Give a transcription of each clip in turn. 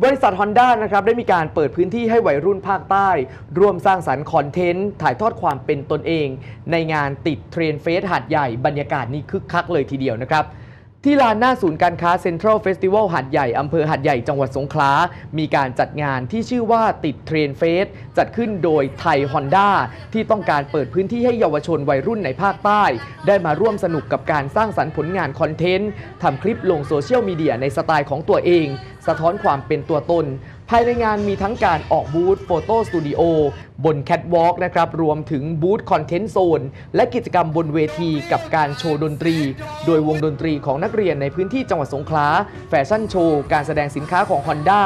บริษัท Honda นะครับได้มีการเปิดพื้นที่ให้วัยรุ่นภาคใต้ ร่วมสร้างสรรค์คอนเทนต์ ถ่ายทอดความเป็นตนเอง ในงานติดเทรนเฟสหาดใหญ่บรรยากาศนี้คึกคักเลยทีเดียวนะครับที่ลานหน้าศูนย์การค้าเซ็นทรัลเฟสติวัลหาดใหญ่อำเภอหาดใหญ่จังหวัดสงขลา มีการจัดงานที่ชื่อว่าติดเทรนเฟส จัดขึ้นโดยไทยฮอนด้าที่ต้องการเปิดพื้นที่ให้เยาวชนวัยรุ่นในภาคใต้ ได้มาร่วมสนุกกับการสร้างสรรค์ผลงานคอนเทนต์ ทำคลิปลงโซเชียลมีเดียในสไตล์ของตัวเอง สะท้อนความเป็นตัวตน ภายในงานมีทั้งการออกบูธโฟโต้สตูดิโอ บนแคทวอล์กนะครับ รวมถึงบูธคอนเทนต์โซน และกิจกรรมบนเวทีกับการโชว์ดนตรี โดยวงดนตรีของนักเรียนในพื้นที่จังหวัดสงขลา แฟชั่นโชว์ การแสดงสินค้าของ Honda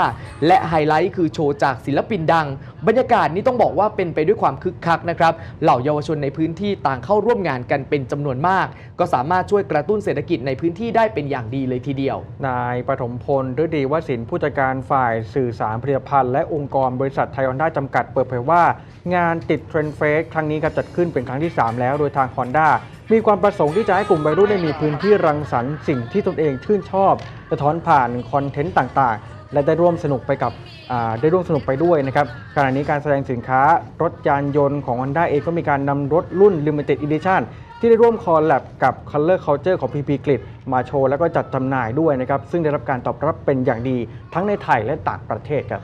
และไฮไลท์คือโชว์จากศิลปินดัง บรรยากาศนี้ต้องบอกว่าเป็นไปด้วยความคึกคักนะครับ เหล่าเยาวชนในพื้นที่ต่างเข้าร่วมงานกันเป็นจำนวนมาก ก็สามารถช่วยกระตุ้นเศรษฐกิจในพื้นที่ได้เป็นอย่างดีเลยทีเดียว นายปฐมพลฤดีวสินผู้จัดการฝ่ายสื่อสารผลิตภัณฑ์และองค์กรบริษัทไทยฮอนด้าจำกัดเปิดเผยว่างานติดเทรนด์เฟสครั้งนี้ครับจัดขึ้นเป็นครั้งที่ 3 แล้วโดยทาง Honda มีความประสงค์ที่จะให้กลุ่มวัยรุ่นได้มีพื้นที่รังสรรค์สิ่งที่ตนเองชื่นชอบสะท้อนผ่านคอนเทนต์ต่างๆ และได้ร่วมสนุกไปกับได้ร่วมสนุกไปด้วยนะครับขณะนี้การแสดงสินค้ารถยานยนต์ของ Honda เองก็มีการนำรถรุ่น Limited Edition ที่ได้ร่วมคอลแลบกับ Color Culture ของ PP Grid มาโชว์ แล้วก็จัดจำหน่ายด้วยนะครับซึ่งได้รับการตอบรับเป็นอย่างดีทั้งในไทยและต่างประเทศครับ